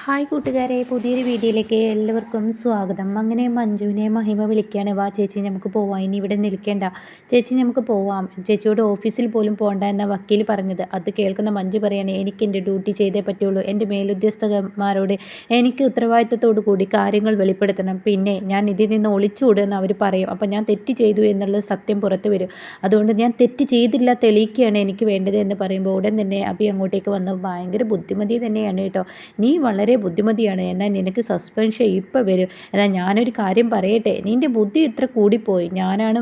Hi കൂട്ടുകാരെ പുതിയൊരു വീഡിയോയിലേക്ക് എല്ലാവർക്കും സ്വാഗതം. അങ്ങനെ മഞ്ജുവിനെ മഹിമ വിളിക്കുകയാണ്. വാ ചേച്ചി നമുക്ക് പോവാം. ഇനി ഇവിടെ നിൽക്കേണ്ട. ചേച്ചി നമുക്ക് പോവാം. ചേച്ചിയോട് ഓഫീസിൽ പോലും പോകണ്ട എന്ന വക്കീൽ പറഞ്ഞത്. അത് കേൾക്കുന്ന മഞ്ജു പറയാണ് എനിക്ക് എന്റെ ഡ്യൂട്ടി ചെയ്തേ പറ്റുള്ളൂ. എന്റെ മേലുദ്യോഗസ്ഥന്മാരോട് എനിക്ക് ഉത്തരവാദിത്തത്തോടു കൂടി കാര്യങ്ങൾ വെളിപ്പെടുത്തണം. പിന്നെ ഞാൻ ഇതിൽ നിന്ന് ഒളിച്ചുവിടുമെന്ന് അവർ പറയും. അപ്പം ഞാൻ തെറ്റ് ചെയ്തു എന്നുള്ളത് സത്യം പുറത്തു വരും. അതുകൊണ്ട് ഞാൻ തെറ്റ് ചെയ്തില്ല തെളിയിക്കുകയാണ് എനിക്ക് വേണ്ടത് എന്ന് പറയുമ്പോൾ ഉടൻ തന്നെ അഭി അങ്ങോട്ടേക്ക് വന്ന് ഭയങ്കര ബുദ്ധിമതി തന്നെയാണ് കേട്ടോ. നീ വളരെ വളരെ ബുദ്ധിമതിയാണ്. എന്നാൽ നിനക്ക് സസ്പെൻഷൻ ഇപ്പോൾ വരും. എന്നാൽ ഞാനൊരു കാര്യം പറയട്ടെ. നിന്റെ ബുദ്ധി ഇത്ര കൂടിപ്പോയി. ഞാനാണ്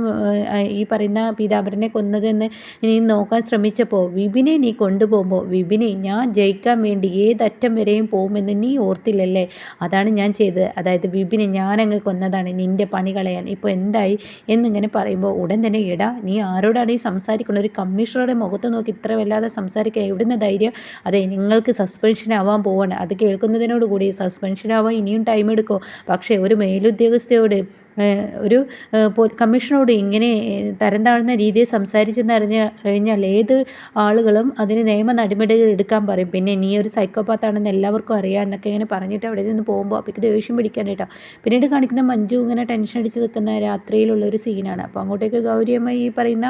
ഈ പറയുന്ന പീതാംബരനെ കൊന്നതെന്ന് നീ നോക്കാൻ ശ്രമിച്ചപ്പോൾ വിപിനെ നീ കൊണ്ടുപോകുമ്പോൾ വിപിനെ ഞാൻ ജയിക്കാൻ വേണ്ടി ഏതറ്റം വരെയും പോകുമെന്ന് നീ ഓർത്തില്ലല്ലേ? അതാണ് ഞാൻ ചെയ്തത്. അതായത് വിപിനെ ഞാനങ്ങ് കൊന്നതാണ് നിന്റെ പണി കളയാൻ. ഇപ്പോൾ എന്തായി എന്നിങ്ങനെ പറയുമ്പോൾ ഉടൻ തന്നെ ഇടാ നീ ആരോടാണ് ഈ സംസാരിക്കുന്നത്? ഒരു കമ്മീഷണറുടെ മുഖത്ത് നോക്കി ഇത്ര വല്ലാതെ സംസാരിക്കുക എവിടുന്ന ധൈര്യം? അതെ നിങ്ങൾക്ക് സസ്പെൻഷൻ ആവാൻ പോവാണ്. അത് കേൾക്കുന്ന കൂടി സസ്പെൻഷനാവാൻ ഇനിയും ടൈം എടുക്കും. പക്ഷേ ഒരു മേലുദ്യോഗസ്ഥയോട് ഒരു കമ്മീഷനോട് ഇങ്ങനെ തരം താഴ്ന്ന രീതിയിൽ സംസാരിച്ചെന്നറിഞ്ഞ് കഴിഞ്ഞാൽ ഏത് ആളുകളും അതിന് നിയമ നടപടികൾ എടുക്കാൻ പറയും. പിന്നെ നീ ഒരു സൈക്കോപാത്താണെന്ന് എല്ലാവർക്കും അറിയാം എന്നൊക്കെ ഇങ്ങനെ പറഞ്ഞിട്ട് അവിടെ നിന്ന് പോകുമ്പോൾ അപ്പോൾ ദേഷ്യം പിടിക്കാൻ കേട്ടോ. പിന്നീട് കാണിക്കുന്ന മഞ്ജു ഇങ്ങനെ ടെൻഷൻ അടിച്ച് നിൽക്കുന്ന രാത്രിയിലുള്ള ഒരു സീനാണ് അപ്പോൾ അങ്ങോട്ടേക്ക് ഗൗരിയമ്മ ഈ പറയുന്ന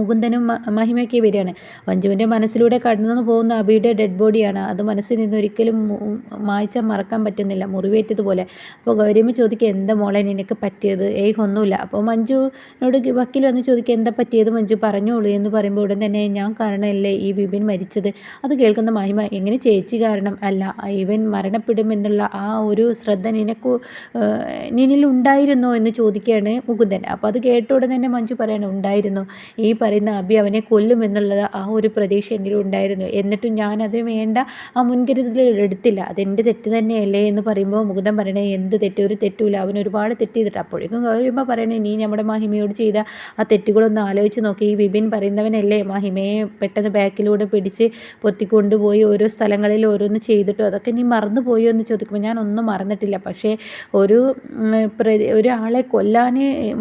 മുകുന്ദനും മഹിമയൊക്കെ വരികയാണ്. മഞ്ജുവിന്റെ മനസ്സിലൂടെ കടന്നു പോകുന്ന അബിയുടെ ഡെഡ് ബോഡിയാണ് അത് മനസ്സിൽ നിന്ന് ഒരിക്കലും മായ്ച്ചാൽ മറക്കാൻ പറ്റുന്നില്ല. മുറിവേറ്റതുപോലെ. അപ്പോൾ ഗൗരിയമ്മ ചോദിക്കുക എന്താ മോളെ നിനക്ക് പറ്റിയത്? ഏയ് ഒന്നുമില്ല. അപ്പോൾ മഞ്ജുവിനോട് വക്കീൽ വന്ന് ചോദിക്കുക എന്താ പറ്റിയത് മഞ്ജു? പറഞ്ഞോളൂ. എന്ന് പറയുമ്പോൾ ഉടൻ തന്നെ ഞാൻ കാരണമല്ലേ ഈ വിപിൻ മരിച്ചത്? അത് കേൾക്കുന്ന മഹിമ എങ്ങനെ ചേച്ചി കാരണം? അല്ല ഇവൻ മരണപ്പെടുമെന്നുള്ള ആ ഒരു ശ്രദ്ധ നിനക്ക് നിന്നിൽ ഉണ്ടായിരുന്നോ എന്ന് ചോദിക്കുകയാണ് മുകുന്ദൻ. അപ്പോൾ അത് കേട്ട ഉടൻ തന്നെ മഞ്ജു പറയണം ഉണ്ടായിരുന്നു. ഈ പറയുന്ന അബി അവനെ കൊല്ലുമെന്നുള്ളത് ആ ഒരു പ്രതീക്ഷ എന്നിൽ ഉണ്ടായിരുന്നു. എന്നിട്ടും ഞാൻ അതിന് വേണ്ട ആ മുൻകരുതൽ എടുത്തില്ല. അതെന്റെ തെറ്റ് തന്നെയല്ലേ എന്ന് പറയുമ്പോൾ മുകുന്ദൻ പറയണേ എന്ത് തെറ്റ്? ഒരു തെറ്റുമില്ല. അവൻ ഒരുപാട് തെറ്റ് ചെയ്തിട്ട് അപ്പോഴേക്കും കഴിയുമ്പോൾ പറയണേ നീ നമ്മുടെ മഹിമയോട് ചെയ്ത ആ തെറ്റുകളൊന്നും ആലോചിച്ച് നോക്കി. ഈ വിപിൻ പറയുന്നവനല്ലേ മഹിമയെ പെട്ടെന്ന് ബാക്കിലൂടെ പിടിച്ച് പൊത്തിക്കൊണ്ടുപോയി ഓരോ സ്ഥലങ്ങളിൽ ഓരോന്ന് ചെയ്തിട്ടോ? അതൊക്കെ നീ മറന്നു പോയോ എന്ന് ചോദിക്കുമ്പോൾ ഞാൻ ഒന്നും മറന്നിട്ടില്ല. പക്ഷേ ഒരു ഒരാളെ കൊല്ലാൻ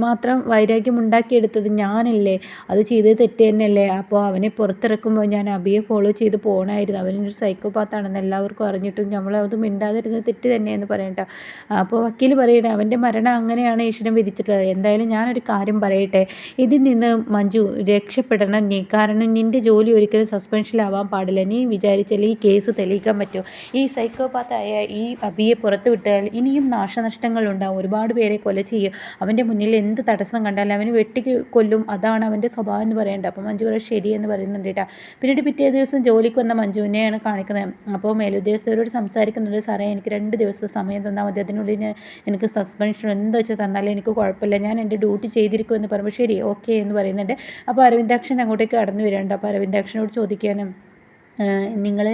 മാത്രം വൈരാഗ്യം ഉണ്ടാക്കിയെടുത്തത് ഞാനല്ലേ. അത് ചെയ്തത് തെറ്റ് തന്നെയല്ലേ? അപ്പോൾ അവനെ പുറത്തിറക്കുമ്പോൾ ഞാൻ അബിയെ ഫോളോ ചെയ്ത് പോകണമായിരുന്നു അവനൊരു സൈക്കോപാത്താണെന്ന് എല്ലാവർക്കും അറിഞ്ഞിട്ടും നമ്മളത് മിണ്ടാതിരുന്നത് തെറ്റ് തന്നെയെന്ന് പറയട്ടോ അപ്പോൾ വക്കീൽ പറയട്ടെ അവന്റെ മരണം അങ്ങനെയാണ് ഈശ്വരൻ വിധിച്ചിട്ടുള്ളത്. എന്തായാലും ഞാനൊരു കാര്യം പറയട്ടെ. ഇതിൽ നിന്ന് മഞ്ജു രക്ഷപ്പെടണം. നീ കാരണം നിന്റെ ജോലി ഒരിക്കലും സസ്പെൻഷനിലാവാൻ പാടില്ല. നീ വിചാരിച്ചാൽ ഈ കേസ് തെളിയിക്കാൻ പറ്റുമോ ഈ സൈക്കോപാത്തായ ഈ അബിയെ പുറത്തു വിട്ടാൽ ഇനിയും നാശനഷ്ടങ്ങൾ ഉണ്ടാവും. ഒരുപാട് പേരെ കൊല ചെയ്യും. അവന്റെ മുന്നിൽ എന്ത് തടസ്സം കണ്ടാലും അവന് വെട്ടി കൊല്ലും. അതാണ് അവന്റെ സ്വഭാവം. എന്ന് പറയണ്ട. അപ്പോൾ മഞ്ജു പറയും ശരി എന്ന് പറയുന്നുണ്ട് കേട്ടോ പിന്നീട് പിറ്റേ ദിവസം ജോലിക്ക് വന്ന മഞ്ജുവിനെയാണ് കാണിക്കുന്നത്. അപ്പോൾ മേലുദ്യോഗസ്ഥരോട് സംസാരിക്കുന്നുണ്ട് സാറേ എനിക്ക് രണ്ട് ദിവസത്തെ സമയം തന്നാൽ മതി. അതിനുള്ളിൽ എനിക്ക് സസ്പെൻഷൻ എന്തോ വെച്ചാൽ തന്നാലും എനിക്ക് കുഴപ്പമില്ല. ഞാൻ എന്റെ ഡ്യൂട്ടി ചെയ്തിരിക്കുമെന്ന് പറയുമ്പോൾ ശരി ഓക്കെ എന്ന് പറയുന്നുണ്ട്. അപ്പോൾ അരവിന്ദാക്ഷൻ അങ്ങോട്ടേക്ക് കടന്നു വരേണ്ട അപ്പോൾ അരവിന്ദാക്ഷനോട് ചോദിക്കുകയാണ് നിങ്ങൾ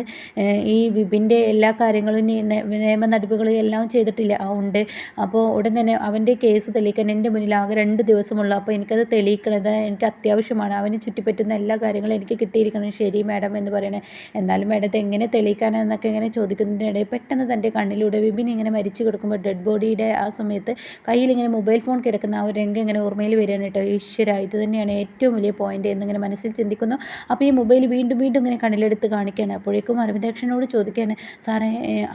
ഈ വിപിന്റെ എല്ലാ കാര്യങ്ങളും നിയമ നടപടികളും എല്ലാം ചെയ്തിട്ടില്ല. ആ ഉണ്ട്. അപ്പോൾ ഉടൻ തന്നെ അവന്റെ കേസ് തെളിയിക്കാൻ എന്റെ മുന്നിൽ ആകെ രണ്ട് ദിവസമുള്ളൂ. അപ്പോൾ എനിക്കത് തെളിയിക്കണത് എനിക്ക് അത്യാവശ്യമാണ്. അവന് ചുറ്റിപ്പറ്റുന്ന എല്ലാ കാര്യങ്ങളും എനിക്ക് കിട്ടിയിരിക്കണം. ശരി മാഡം എന്ന് പറയണേ. എന്നാലും മാഡത്തെ എങ്ങനെ തെളിയിക്കാനെന്നൊക്കെ ഇങ്ങനെ ചോദിക്കുന്നതിനിടയിൽ പെട്ടെന്ന് തന്റെ കണ്ണിലൂടെ വിപിൻ ഇങ്ങനെ മരിച്ചു കിടക്കുമ്പോൾ ഡെഡ് ബോഡിയുടെ ആ സമയത്ത് കയ്യിൽ ഇങ്ങനെ മൊബൈൽ ഫോൺ കിടക്കുന്ന ആ ഒരു രംഗം ഇങ്ങനെ ഓർമ്മയിൽ വരികയാണ് കേട്ടോ. ഈശ്വര ഇത് തന്നെയാണ് ഏറ്റവും വലിയ പോയിന്റ് എന്നിങ്ങനെ മനസ്സിൽ ചിന്തിക്കുന്നു. അപ്പോൾ ഈ മൊബൈൽ വീണ്ടും വീണ്ടും ഇങ്ങനെ കണ്ണിലെടുത്ത് കാണിക്കുകയാണ്. അപ്പോഴേക്കും അരവിന്ദാക്ഷനോട് ചോദിക്കുകയാണ് സാറേ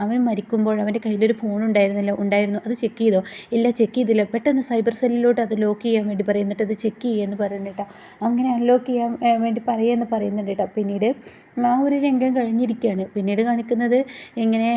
അവൻ മരിക്കുമ്പോൾ അവന്റെ കയ്യിലൊരു ഫോൺ ഉണ്ടായിരുന്നില്ല ഉണ്ടായിരുന്നു. അത് ചെക്ക് ചെയ്തോ? ഇല്ല ചെക്ക് ചെയ്തില്ല. പെട്ടെന്ന് സൈബർ സെല്ലിലോട്ട് അത് ലോക്ക് ചെയ്യാൻ വേണ്ടി പറയുന്നിട്ട് അത് ചെക്ക് ചെയ്യുമെന്ന് പറയുന്നുട്ടോ അങ്ങനെ അൺലോക്ക് ചെയ്യാൻ വേണ്ടി പറയുമെന്ന് പറയുന്നുണ്ട് കേട്ടോ പിന്നീട് ആ ഒരു രംഗം കഴിഞ്ഞിരിക്കുകയാണ് പിന്നീട് കാണിക്കുന്നത് ഇങ്ങനെ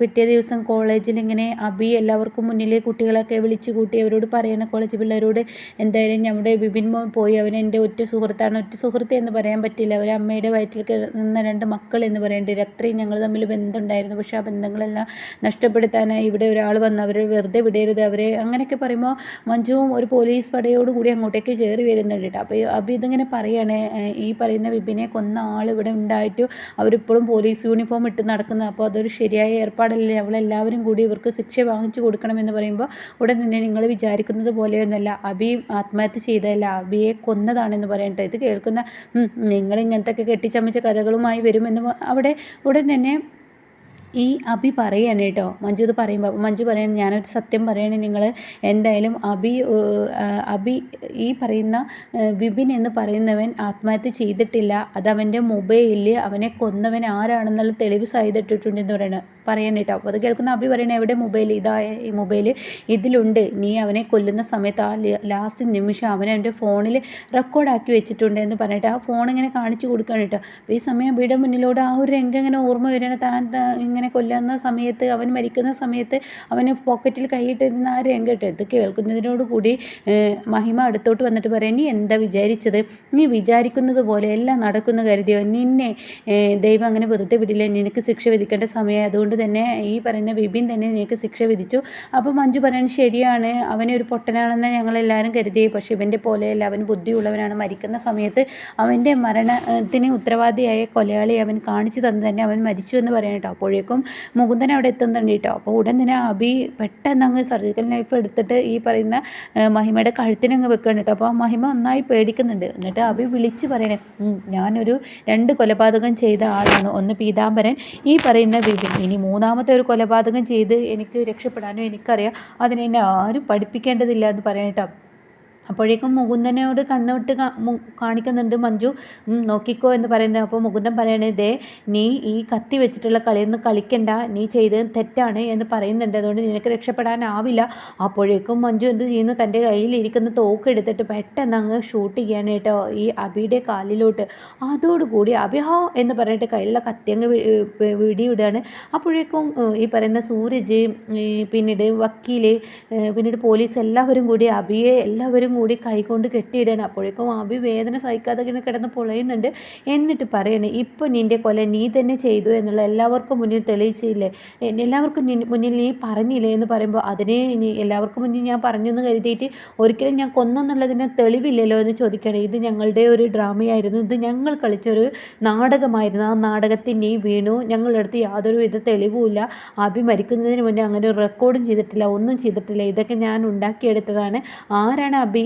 പിറ്റേ ദിവസം കോളേജിൽ ഇങ്ങനെ അബി എല്ലാവർക്കും മുന്നിൽ കുട്ടികളൊക്കെ വിളിച്ചു കൂട്ടി അവരോട് പറയണ കോളേജ് പിള്ളേരോട് എന്തായാലും നമ്മുടെ വിപിൻ പോയി. അവൻ എന്റെ ഒറ്റ സുഹൃത്താണ്. ഒറ്റ സുഹൃത്ത് എന്ന് പറയാൻ പറ്റില്ല. അവർ അമ്മയുടെ വയറ്റിൽ നിന്ന രണ്ട് മക്കൾ എന്ന് പറയേണ്ടത് അത്രയും ഞങ്ങൾ തമ്മിൽ ബന്ധമുണ്ടായിരുന്നു. പക്ഷേ ആ ബന്ധങ്ങളെല്ലാം നഷ്ടപ്പെടുത്താനായി ഇവിടെ ഒരാൾ വന്ന് അവരെ വെറുതെ വിടരുത്. അവരെ അങ്ങനെയൊക്കെ പറയുമ്പോൾ മഞ്ജുവും ഒരു പോലീസ് പടയോട് കൂടി അങ്ങോട്ടേക്ക് കയറി വരുന്നുണ്ട് അപ്പോൾ അബി ഇതിങ്ങനെ പറയുകയാണ് ഈ പറയുന്ന വിപിനെ കൊന്ന ആൾ ഇവിടെ ഉണ്ടായിട്ടും അവരിപ്പോഴും പോലീസ് യൂണിഫോം ഇട്ട് നടക്കുന്നു. അപ്പോൾ അതൊരു ശരിയായ ഏർപ്പാടല്ലേ? അവളെല്ലാവരും കൂടി ഇവർക്ക് ശിക്ഷ വാങ്ങിച്ചു കൊടുക്കണമെന്ന് പറയുമ്പോൾ ഉടൻ തന്നെ നിങ്ങൾ വിചാരിക്കുന്നത് പോലെയൊന്നുമല്ല അബി ആത്മഹത്യ ചെയ്തതല്ല. അബിയെ കൊന്നതാണെന്ന് പറയട്ടെ. ഇത് കേൾക്കുന്ന നിങ്ങൾ ഇങ്ങനത്തെ കെട്ടിച്ചമച്ച കഥകളുമായി വരുമെന്ന് അവിടെ ഉടൻ തന്നെ ഈ അഭി പറയാണ് കേട്ടോ. മഞ്ജു ഇത് പറയുമ്പോൾ മഞ്ജു പറയാണ് ഞാനൊരു സത്യം പറയാണ് നിങ്ങൾ എന്തായാലും അഭി അഭി ഈ പറയുന്ന വിപിൻ എന്ന് പറയുന്നവൻ ആത്മഹത്യ ചെയ്തിട്ടില്ല. അത് അവന്റെ മൊബൈലിൽ അവനെ കൊന്നവൻ ആരാണെന്നുള്ള തെളിവ് സഹിതിട്ടിട്ടുണ്ടെന്ന് പറയണ പറയാൻ കേട്ടോ. അപ്പോൾ അത് കേൾക്കുന്ന അഭി പറയണ എവിടെ മൊബൈൽ? ഇതാ ഈ മൊബൈൽ ഇതിലുണ്ട്. നീ അവനെ കൊല്ലുന്ന സമയത്ത് ആ ലാസ്റ്റ് നിമിഷം അവനെ അവന്റെ ഫോണിൽ റെക്കോർഡാക്കി വെച്ചിട്ടുണ്ട് എന്ന് പറഞ്ഞിട്ട് ആ ഫോൺ ഇങ്ങനെ കാണിച്ചു കൊടുക്കാൻ കേട്ടോ. അപ്പോൾ ഈ സമയം അഭിയുടെ മുന്നിലൂടെ ആ ഒരു രംഗം ഇങ്ങനെ ഓർമ്മ വരികയാണ്. താൻ ഇങ്ങനെ കൊല്ലുന്ന സമയത്ത് അവൻ മരിക്കുന്ന സമയത്ത് അവന് പോക്കറ്റിൽ കൈയിട്ടിരുന്ന ആ രംഗം കേട്ടോ ഇത് കേൾക്കുന്നതിനോടുകൂടി മഹിമ അടുത്തോട്ട് വന്നിട്ട് പറയാം നീ എന്താ വിചാരിച്ചത്? നീ വിചാരിക്കുന്നത് പോലെ എല്ലാം നടക്കുന്നു കരുതിയോ? നിന്നെ ദൈവം അങ്ങനെ വെറുതെ വിടില്ല. നിനക്ക് ശിക്ഷ വിധിക്കേണ്ട സമയം അതുകൊണ്ട് തന്നെ ഈ പറയുന്ന വിപിൻ തന്നെ നിനക്ക് ശിക്ഷ വിധിച്ചു. അപ്പോൾ മഞ്ജു പറയാൻ ശരിയാണ്. അവനെ ഒരു പൊട്ടനാണെന്ന് ഞങ്ങളെല്ലാവരും കരുതി. പക്ഷേ ഇവന്റെ പോലെയല്ല. അവൻ ബുദ്ധിയുള്ളവനാണ്. മരിക്കുന്ന സമയത്ത് അവന്റെ മരണത്തിന് ഉത്തരവാദിയായ കൊലയാളി അവൻ കാണിച്ചു തന്നു. തന്നെ അവൻ മരിച്ചു എന്ന് പറയണം കേട്ടോ അപ്പോഴേക്കും. മുകുന്ദൻ അവിടെ എത്തുന്നുണ്ട് കേട്ടോ. അപ്പോൾ ഉടൻ തന്നെ അബി പെട്ടെന്ന് അങ്ങ് സർജിക്കൽ നൈഫ് എടുത്തിട്ട് ഈ പറയുന്ന മഹിമയുടെ കഴുത്തിനങ്ങ് വെക്കുകയാണ് കേട്ടോ. അപ്പോൾ മഹിമ നന്നായി പേടിക്കുന്നുണ്ട്. എന്നിട്ട് അബി വിളിച്ച് പറയണേ ഞാനൊരു രണ്ട് കൊലപാതകം ചെയ്ത ആളാണ്. ഒന്ന് പീതാംബരൻ. ഈ പറയുന്ന വിപിൻ ഇനി മൂന്നാമത്തെ ഒരു കൊലപാതകം ചെയ്ത് എനിക്ക് രക്ഷപ്പെടാനും എനിക്കറിയാം. അതിനെന്നെ ആരും പഠിപ്പിക്കേണ്ടതില്ല എന്ന് പറയാൻ കേട്ടോ. അപ്പോഴേക്കും മുകുന്ദനോട് കണ്ണിട്ട് കാണിക്കുന്നുണ്ട് മഞ്ജു നോക്കിക്കോ എന്ന് പറയുന്നത്. അപ്പോൾ മുകുന്ദൻ പറയണേ ദേ നീ ഈ കത്തി വെച്ചിട്ടുള്ള കളിയൊന്നും കളിക്കണ്ട. നീ ചെയ്തത് തെറ്റാണ് എന്ന് പറയുന്നുണ്ട്. അതുകൊണ്ട് നിനക്ക് രക്ഷപ്പെടാനാവില്ല. അപ്പോഴേക്കും മഞ്ജു എന്ത് ചെയ്യുന്നു? തന്റെ കയ്യിലിരിക്കുന്ന തോക്ക് എടുത്തിട്ട് പെട്ടെന്ന് അങ്ങ് ഷൂട്ട് ചെയ്യാണ് കേട്ടോ ഈ അബിയുടെ കാലിലോട്ട്. അതോടുകൂടി അഭിഹോ എന്ന് പറഞ്ഞിട്ട് കയ്യിലുള്ള കത്തി അങ്ങ് വിടിയിടുകയാണ്. അപ്പോഴേക്കും ഈ പറയുന്ന സൂരജ് പിന്നീട് വക്കീൽ പിന്നീട് പോലീസ് എല്ലാവരും കൂടി അബിയെ എല്ലാവരും കൂടി കൈകൊണ്ട് കെട്ടിയിടണം അപ്പോഴേക്കും അഭി വേദന സഹിക്കാതെ ഇങ്ങനെ കിടന്ന് പൊളയുന്നുണ്ട്. എന്നിട്ട് പറയണേ ഇപ്പോൾ നിന്റെ കൊല നീ തന്നെ ചെയ്തു എന്നുള്ള എല്ലാവർക്കും മുന്നിൽ തെളിയിച്ചില്ലേ? എല്ലാവർക്കും മുന്നിൽ നീ പറഞ്ഞില്ലേ? എന്ന് പറയുമ്പോൾ അതിനെ ഇനി എല്ലാവർക്കും മുന്നിൽ ഞാൻ പറഞ്ഞു എന്ന് കരുതിയിട്ട് ഒരിക്കലും ഞാൻ കൊന്നെന്നുള്ളതിന് തെളിവില്ലല്ലോ എന്ന് ചോദിക്കണേ ഇത് ഞങ്ങളുടെ ഒരു ഡ്രാമയായിരുന്നു. ഇത് ഞങ്ങൾ കളിച്ചൊരു നാടകമായിരുന്നു. ആ നാടകത്തിൽ നീ വീണു. ഞങ്ങളുടെ അടുത്ത് യാതൊരു വിധ തെളിവുമില്ല അഭി മരിക്കുന്നതിന് മുന്നേ അങ്ങനെ റെക്കോർഡും ചെയ്തിട്ടില്ല. ഒന്നും ചെയ്തിട്ടില്ല. ഇതൊക്കെ ഞാൻ ഉണ്ടാക്കിയെടുത്തതാണ്. ആരാണ് അഭി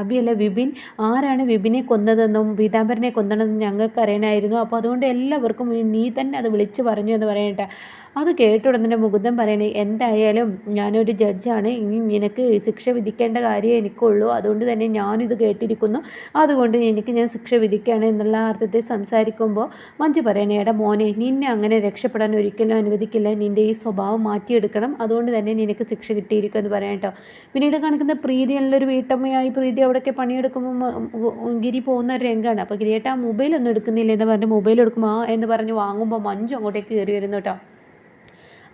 അബിയല്ല വിപിൻ ആരാണ് വിപിനെ കൊന്നതെന്നും പീതാംബരനെ കൊന്നതെന്നും ഞങ്ങൾക്ക് അറിയണമായിരുന്നു അപ്പോൾ അതുകൊണ്ട് എല്ലാവർക്കും നീ തന്നെ അത് വിളിച്ചു പറഞ്ഞു എന്ന് പറയട്ടെ അത് കേട്ടുടനെ മുകുന്ദൻ പറയണേ എന്തായാലും ഞാനൊരു ജഡ്ജാണ്. ഇനി നിനക്ക് ശിക്ഷ വിധിക്കേണ്ട കാര്യമേ എനിക്കുള്ളൂ. അതുകൊണ്ട് തന്നെ ഞാനിത് കേട്ടിരിക്കുന്നു. അതുകൊണ്ട് എനിക്ക് ഞാൻ ശിക്ഷ വിധിക്കുകയാണ് എന്നുള്ള അർത്ഥത്തിൽ സംസാരിക്കുമ്പോൾ മഞ്ജു പറയണേ എടാ മോനെ നിന്നെ അങ്ങനെ രക്ഷപ്പെടാൻ ഒരിക്കലും അനുവദിക്കില്ല. നിന്റെ ഈ സ്വഭാവം മാറ്റിയെടുക്കണം. അതുകൊണ്ട് തന്നെ നിനക്ക് ശിക്ഷ കിട്ടിയിരിക്കും എന്ന് പറയാം കേട്ടോ. പിന്നീട് കാണിക്കുന്ന പ്രീതി നല്ലൊരു വീട്ടമ്മയായി പ്രീതി അവിടെയൊക്കെ പണിയെടുക്കുമ്പോൾ ഗിരി പോകുന്ന ഒരു രംഗമാണ് അപ്പോൾ ഗിരിയേട്ടാ മൊബൈൽ ഒന്നും എടുക്കുന്നില്ല എന്ന് പറഞ്ഞ് മൊബൈൽ എടുക്കുമ്പോൾ ആ എന്ന് പറഞ്ഞ് വാങ്ങുമ്പോൾ മഞ്ജു അങ്ങോട്ടേക്ക് കയറി വരുന്നു കേട്ടോ.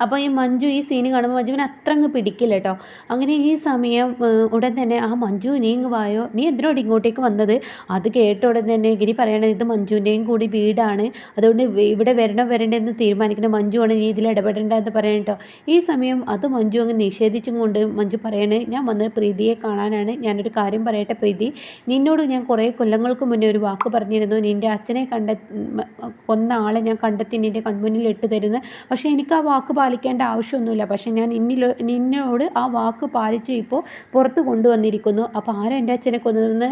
അപ്പോൾ ഈ മഞ്ജു ഈ സീന് കാണുമ്പോൾ മഞ്ജുവിന് അത്ര അങ്ങ് പിടിക്കില്ല കേട്ടോ അങ്ങനെ ഈ സമയം ഉടൻ തന്നെ ആ മഞ്ജു നീ ഇങ്ങ് വായോ? നീ എന്തിനോട് ഇങ്ങോട്ടേക്ക് വന്നത്? അത് കേട്ട ഉടൻ തന്നെ ഗിരി പറയണത് ഇത് മഞ്ജുവിന്റെയും കൂടി വീടാണ്. അതുകൊണ്ട് ഇവിടെ വരണം വരണ്ടെന്ന് തീരുമാനിക്കുന്ന മഞ്ജുവാണ് നീ ഇതിൽ ഇടപെടേണ്ട എന്ന് പറയണം കേട്ടോ ഈ സമയം അത് മഞ്ജു അങ്ങ് നിഷേധിച്ചും കൊണ്ട് മഞ്ജു പറയണേ ഞാൻ വന്ന് പ്രീതിയെ കാണാനാണ്. ഞാനൊരു കാര്യം പറയട്ടെ പ്രീതി. നിന്നോട് ഞാൻ കുറേ കൊല്ലങ്ങൾക്ക് മുന്നേ ഒരു വാക്ക് പറഞ്ഞിരുന്നു. നിന്റെ അച്ഛനെ കണ്ട കൊന്ന ആളെ ഞാൻ കണ്ടെത്തി നിന്റെ കൺമുന്നിൽ ഇട്ട് തരുന്നു പക്ഷേ എനിക്ക് ആ വാക്ക് പാലിക്കേണ്ട ആവശ്യമൊന്നുമില്ല. പക്ഷെ ഞാൻ നിന്നിലോ നിന്നോട് ആ വാക്ക് പാലിച്ച് ഇപ്പോൾ പുറത്ത് കൊണ്ടുവന്നിരിക്കുന്നു. അപ്പോൾ ആരാ എന്റെ അച്ഛനെ കൊന്നതെന്ന്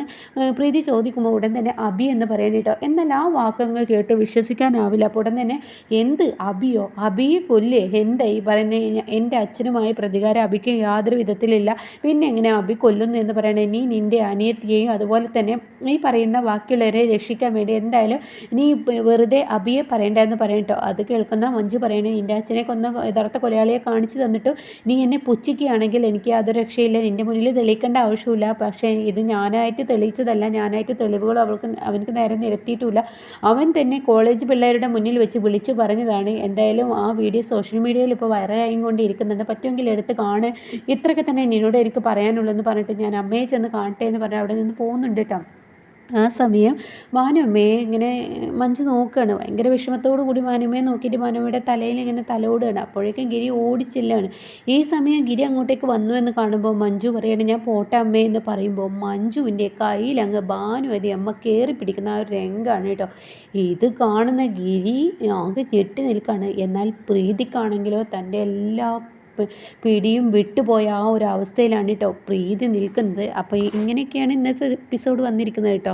പ്രീതി ചോദിക്കുമ്പോൾ ഉടൻ തന്നെ അബി എന്ന് പറയാൻ കേട്ടോ. എന്നാൽ ആ വാക്കങ്ങ് കേട്ട് വിശ്വസിക്കാനാവില്ല. അപ്പോൾ ഉടൻ തന്നെ എന്ത് അബിയോ? അബിയെ കൊല്ലേ? എന്തായി പറയുന്നത് കഴിഞ്ഞാൽ എന്റെ അച്ഛനുമായി പ്രതികാരം അബിക്ക് യാതൊരു വിധത്തിലില്ല. പിന്നെ എങ്ങനെ അബി കൊല്ലുന്നു എന്ന് പറയണേ? നീ നിന്റെ അനിയത്തിയെയും അതുപോലെ തന്നെ ഈ പറയുന്ന ബാക്കിയുള്ളവരെ രക്ഷിക്കാൻ വേണ്ടി എന്തായാലും നീ വെറുതെ അബിയെ പറയണ്ടെന്ന് പറയട്ടോ അത് കേൾക്കുന്ന മഞ്ജു പറയണേ നിന്റെ അച്ഛനെ കൊന്ന യഥാർത്ഥ കൊലയാളിയെ കാണിച്ചു തന്നിട്ടും നീ എന്നെ പുച്ഛിക്കുകയാണെങ്കിൽ എനിക്ക് യാതൊരു രക്ഷയില്ല. നിന്റെ മുന്നിൽ തെളിയിക്കേണ്ട ആവശ്യമില്ല. പക്ഷേ ഇത് ഞാനായിട്ട് തെളിയിച്ചതല്ല. ഞാനായിട്ട് തെളിവുകൾ അവൾക്ക് അവനക്ക് നേരെ നിരത്തിയിട്ടുമില്ല. അവൻ തന്നെ കോളേജ് പിള്ളേരുടെ മുന്നിൽ വെച്ച് വിളിച്ചു പറഞ്ഞതാണ്. എന്തായാലും ആ വീഡിയോ സോഷ്യൽ മീഡിയയിൽ ഇപ്പോൾ വൈറലായിക്കൊണ്ടിരിക്കുന്നുണ്ട്. പറ്റുമെങ്കിൽ എടുത്ത് കാണ്. ഇത്രയൊക്കെ തന്നെ നിന്നോട് എനിക്ക് പറയാനുള്ളൂ എന്ന് പറഞ്ഞിട്ട് ഞാൻ അമ്മയെ ചെന്ന് കാണട്ടെ എന്ന് പറഞ്ഞാൽ അവിടെ നിന്ന് പോകുന്നുണ്ട് കേട്ടോ. ആ സമയം മാനുമ്മയെ ഇങ്ങനെ മഞ്ജു നോക്കുകയാണ് ഭയങ്കര വിഷമത്തോടു കൂടി മാനുമ്മയെ നോക്കിയിട്ട് മാനുമ്മയുടെ തലയിൽ ഇങ്ങനെ തലോടുകയാണ്. അപ്പോഴേക്കും ഗിരി ഓടിച്ചില്ലാണ്. ഈ സമയം ഗിരി അങ്ങോട്ടേക്ക് വന്നു എന്ന് കാണുമ്പോൾ മഞ്ജു പറയാണ് ഞാൻ പോട്ടെ എന്ന് പറയുമ്പോൾ മഞ്ജുവിന്റെ കയ്യിൽ അങ്ങ് ഭാനുവതി അമ്മ കയറി പിടിക്കുന്ന ആ ഒരു രംഗമാണ് കേട്ടോ. ഇത് കാണുന്ന ഗിരി ആകെ ഞെട്ടി നിൽക്കുകയാണ് എന്നാൽ പ്രീതിക്കാണെങ്കിലോ തന്റെ എല്ലാ പിടിയും വിട്ടുപോയ ആ ഒരു അവസ്ഥയിലാണ് കേട്ടോ പ്രീതി നിൽക്കുന്നത്. അപ്പോൾ ഇങ്ങനെയൊക്കെയാണ് ഇന്നത്തെ എപ്പിസോഡ് വന്നിരിക്കുന്നത് കേട്ടോ